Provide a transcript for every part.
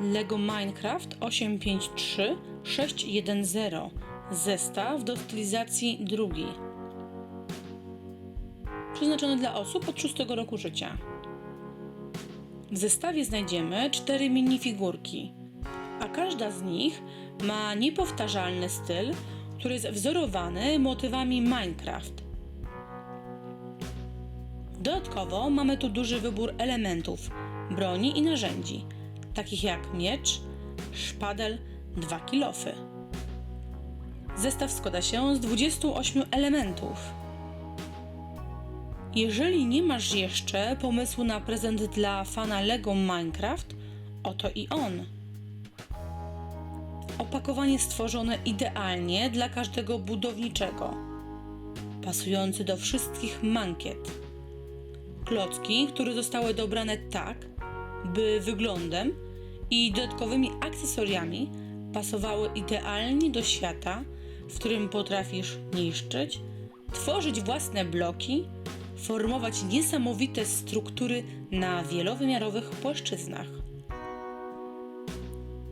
Lego Minecraft 853610 zestaw do stylizacji drugiej. Przeznaczony dla osób od 6 roku życia. W zestawie znajdziemy cztery minifigurki, a każda z nich ma niepowtarzalny styl, który jest wzorowany motywami Minecraft. Dodatkowo mamy tu duży wybór elementów, broni i narzędzi, takich jak miecz, szpadel, dwa kilofy. Zestaw składa się z 28 elementów. Jeżeli nie masz jeszcze pomysłu na prezent dla fana Lego Minecraft, oto i on. Opakowanie stworzone idealnie dla każdego budowniczego, pasujący do wszystkich mankiet. Klocki, które zostały dobrane tak, by wyglądem i dodatkowymi akcesoriami pasowały idealnie do świata, w którym potrafisz niszczyć, tworzyć własne bloki, formować niesamowite struktury na wielowymiarowych płaszczyznach.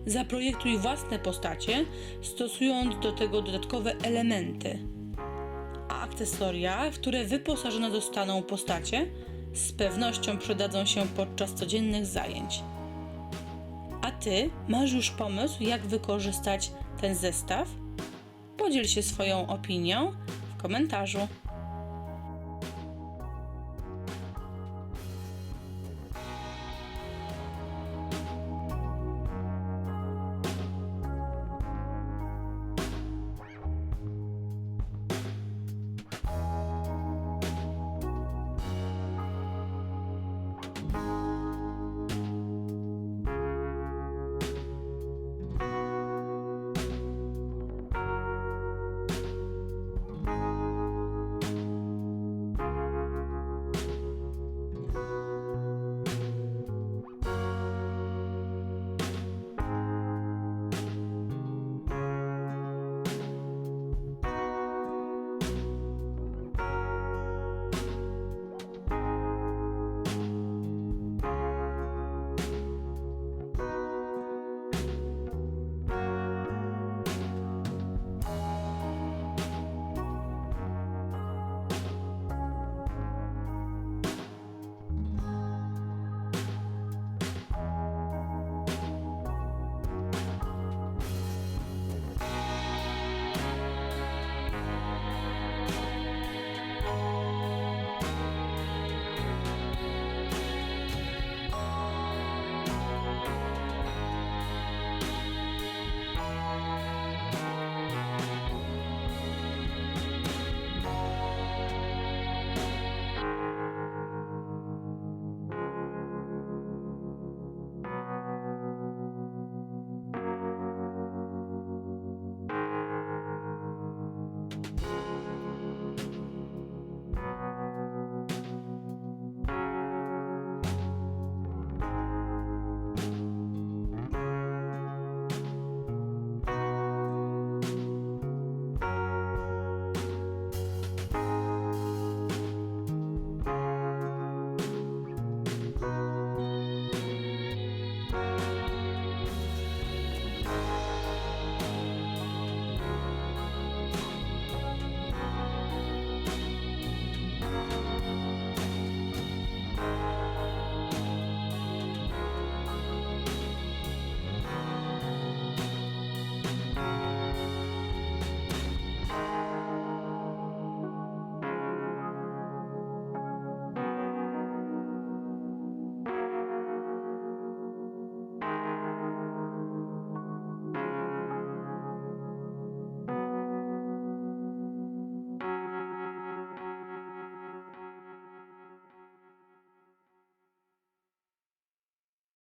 Zaprojektuj własne postacie, stosując do tego dodatkowe elementy. A akcesoria, w które wyposażone zostaną postacie, z pewnością przydadzą się podczas codziennych zajęć. Ty masz już pomysł, jak wykorzystać ten zestaw? Podziel się swoją opinią w komentarzu.